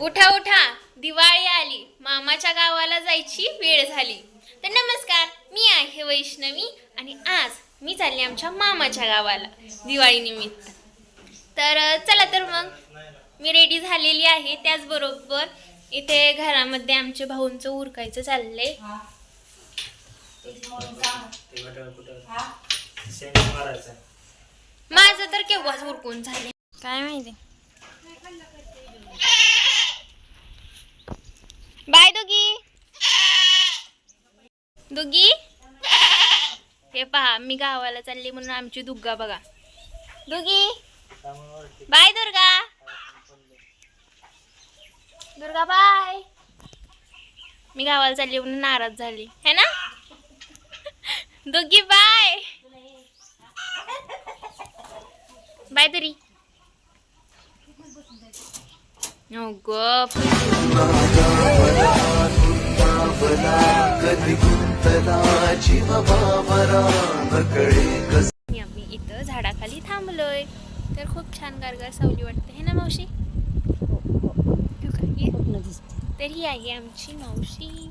उठा उठा. दिवाळी आली. मामाच्या गावाला जायची वेळ झाली. तर नमस्कार मी आहे वैष्णवी आणि आज मी चालली आमच्या मामाच्या गावाला दिवाळीनिमित्त तर चला तर मग. मी रेडी झालेली आहे. त्याचबरोबर इथे घरामध्ये आमच्या भाऊंचं उरकायचं चाललंय. माझं तर केव्हाच उरकून झाले. काय माहिती बाय दोघी दुगी हे पहा मी गावाला चालली म्हणून आमची दुग्गा बघा. दुगी बाय दुर्गा. दुर्गा बाय. मी गावाला चालली म्हणून नाराज झाली. है ना? दुगी बाय. बाय तरी हो जीव बाबरा नकळे कस आम्ही इथं झाडाखाली थांबलोय. तर खूप छान गारगार सावली वाटते है ना मावशी? हो का? ये. तर ही आहे आमची मावशी.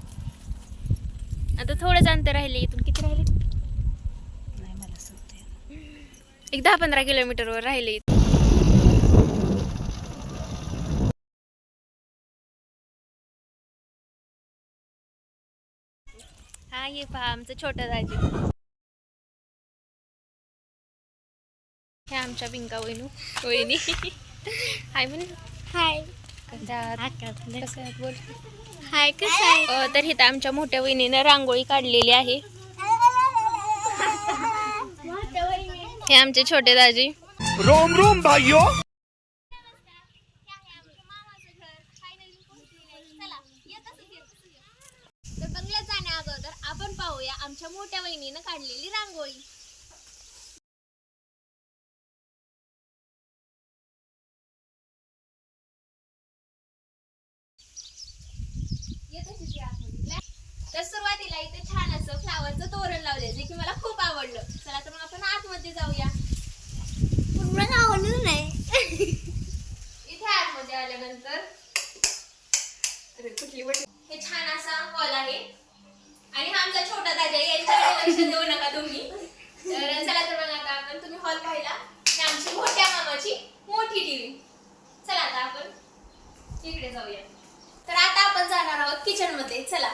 आता थोडंच अंतर राहिले इथून किती राहिले? एक दहा पंधरा किलोमीटरवर राहिले. हा ये पहा आमचं छोटं दाजी हे आमच्या बिंका वहिनू. वहिनी. हाय म्हण. हाय. कसं आहे बोल. हाय कसं तर इथं आमच्या मोठ्या वहिनीनं रांगोळी काढलेली आहे. हे आमचे छोटे दाजी. रोम रोम भाइयों तर बंगल्यात जाण्या अगोदर आपण पाहूया आमच्या मोठ्या वहिनीनं काढलेली रांगोळी. तर सुरुवातीला इथे छान असं फ्लावरचं तोरण लावले जे की मला खूप आवडलं. चला तर मग आपण आतमध्ये जाऊया. मला आवडलं नाही. इथे आतमध्ये आल्यानंतर अरे, कुठली वटी? हे छान असा हॉल आहे. आणि हा आमचा छोटा दादा आहे. याच्याकडे लक्ष देऊ नका तुम्ही. तर चला तर मग आता आपण तुम्ही हॉल पाहिला. आमची मोठ्या मामाची मोठी टीव्ही चला आता आपण इकडे जाऊया. तर आता आपण जाणार आहोत किचनमध्ये. चला.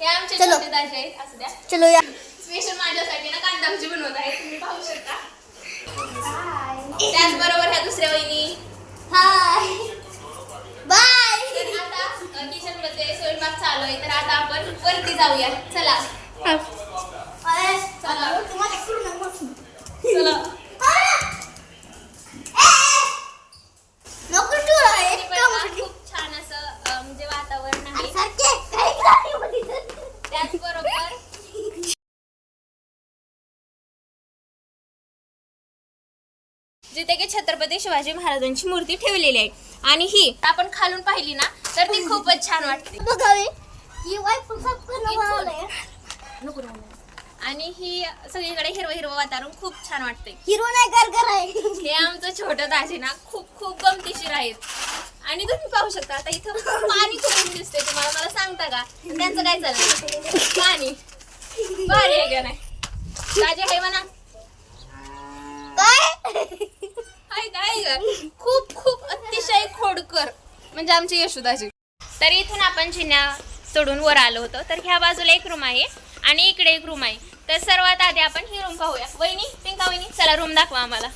हे आमचे चलो. छोटे दाजे आहेत असू द्या. चलो या. स्पेशल माझ्यासाठी ना कांदा भजी बनवत आहे तुम्ही पाहू शकता. त्याचबरोबर ह्या दुसऱ्या वहिनी. हाय बाय तर आता किचनमध्ये आलोय. तर आता आपण वरती जाऊया. चला. चला. खूप छान असं म्हणजे वातावरण आहे. त्याचबरोबर जिथे की छत्रपती शिवाजी महाराजांची मूर्ती ठेवलेली आहे. आणि ही आपण खालून पाहिली ना तर ती खूपच छान वाटते. बघावी. आणि ही सगळीकडे हिरवं हिरवं वातावरण खूप छान वाटते हिरो नाही गरगर आहे. हे आमचं छोटं दाजी ना खूप खूप गमतीशीर आहेत. आणि तुम्ही पाहू शकता आता इथं पाणी खूप दिसते तुम्हाला. मला सांगता का? त्यांचं काय चाललंय? पाणी. भारी आहे का नाही? दाजी आहे म्हणा. काय? आहे का? आहे का? खूप खूप अतिशय खोडकर. म्हणजे आमची यशोदाजी तर इथून आपण जिन्या चढून वर आलो होतो. तर ह्या बाजूला एक रूम आहे आणि इकडे एक रूम आहे. तर सर्वात आधी आपण ही रूम पाहूया. वहिनी पिंका वहिनी चला रूम दाखवा आम्हाला.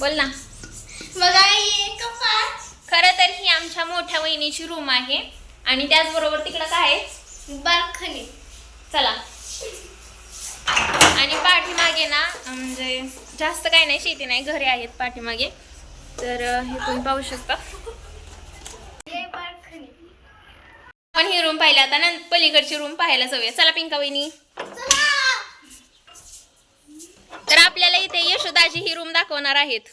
बोल ना. बघा ही कपाट खरं तर ही आमच्या मोठ्या वहिनीची रूम आहे. आणि त्याचबरोबर तिकडं काय आहे? बाल्कनी. चला. आणि पाठीमागे ना म्हणजे जास्त काही नाही शेती नाही घरे आहेत पाठीमागे. तर हे तुम्ही पाहू शकता हे बाल्कनी पण ही रूम पाहिली. आता ना पलीकडची रूम पाहायला जाऊया. चला पिंका वहिनी. तर आपल्याला इथे यशोदाची ही रूम दाखवणार आहेत.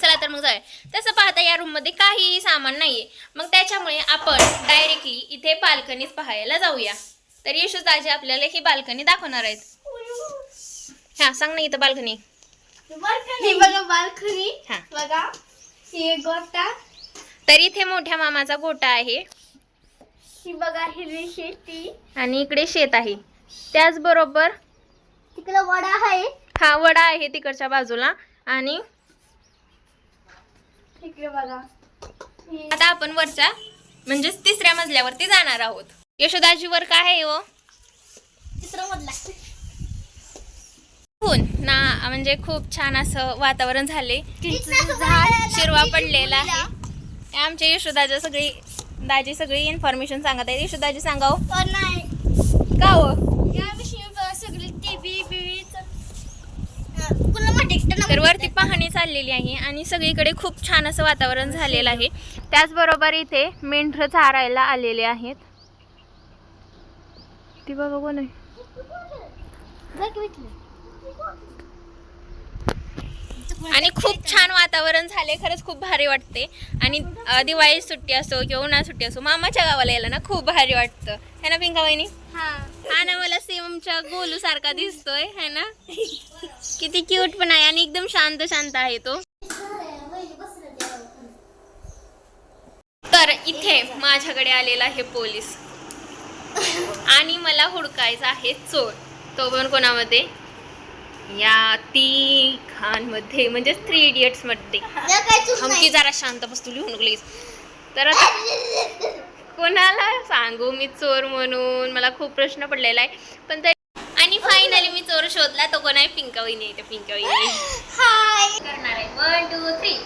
चला तर मग जाऊया. तसं पाहता या रूममध्ये काहीही सामान नाहीये. मग त्याच्यामुळे आपण डायरेक्टली इथे बाल्कनीत पाहायला जाऊया. तर यशोदाजी आपल्याला ही बाल्कनी दाखवणार आहेत. हा सांग ना इथं बाल्कनी बघा बाल्कनी. बघा. गोटा. तर इथे मोठ्या मामाचा गोटा आहे. ही बघा हिरवी शेती. आणि इकडे शेत आहे. त्याचबरोबर तिकडे वडा आहे. हा वडा आहे तिकडच्या बाजूला. आणि तिकडे बघा. ही आता आपण वरच्या म्हणजेच तिसऱ्या मजल्यावरती जाणार आहोत. यशोदाजी वर काय आहे हो? तिसरा मधला ऊन ना म्हणजे खूप छान असं वातावरण झाले. शिरवा पडलेला आहे. आमच्या यशोदाच्या सगळी दाजी सगळी इन्फॉर्मेशन सांगत आहे यशोदाजी सांगाव. नाही. का हो? सगळी टीव्ही तर वरती पाहणी चाललेली आहे आणि सगळीकडे खूप छान असं वातावरण झालेलं आहे. त्याचबरोबर इथे मेंढरं चारायला आलेले आहेत. ती बघा कोण आहे. आणि खूप छान वातावरण झाले खरंच खूप भारी वाटते आणि दिवाळी सुट्टी असो किंवा उन्हाळी सुट्टी असो मामाच्या गावाला यायला ना खूप भारी वाटतं. है ना पिंका वहिनी? हा. हा ना मला सेमच्या गोलू सारखा दिसतोय है ना? किती क्यूट पण आहे आणि एकदम शांत शांत आहे तो. तर इथे माझ्याकडे आलेला आहे पोलीस. आणि मला हुडकायचा आहे चोर. तो पण कोणामध्ये? या तिघांमध्ये म्हणजे थ्री इडियट्समध्ये. काय चूक हमकी जरा शांत बस तू लिहून प्लीज तर आता कोणाला सांगू मी चोर म्हणून? मला खूप प्रश्न पडलेला आहे. पण तरी आणि फायनली मी चोर शोधला तो कोण आहे? पिंका वहिनी आहे पिंका वहिनी हाय करणार आहे. वन टू थ्री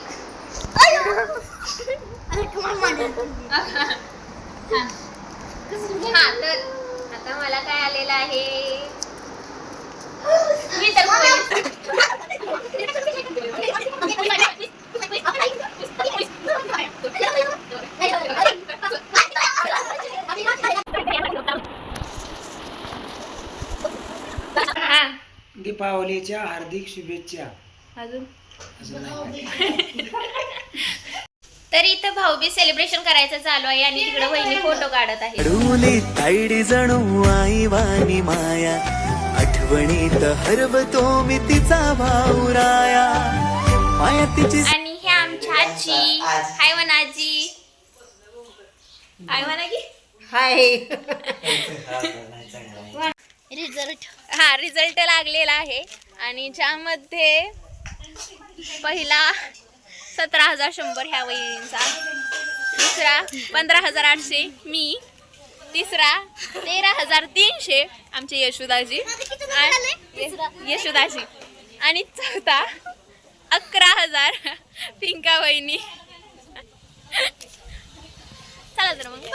हा तर आता मला काय आलेलं आहे मी तर पोलीस हा दीपावलीच्या हार्दिक शुभेच्छा. अजून? तर इथं भाऊबीज सेलिब्रेशन करायचं चालू आहे आणि तिकडे वहिनी फोटो काढत आहे कडुली ताईडी जणू आई वाणी माया. आठवणीत हरवतो मी तिचा भाऊराया माया तिची आणि हे आमच्या आजी. हाय म्हणा आजी हाय म्हणा की रिझल्ट. हा रिझल्ट लागलेला आहे. आणि ज्यामध्ये पहिला सतरा हजार शंभर ह्या वहिनींचा. दुसरा पंधरा हजार आठशे मी. तिसरा तेरा हजार तीनशे आमचे यशोदाजी आणि यशोदाजी. आणि चौथा अकरा हजार पिंका वहिनी चला तर मग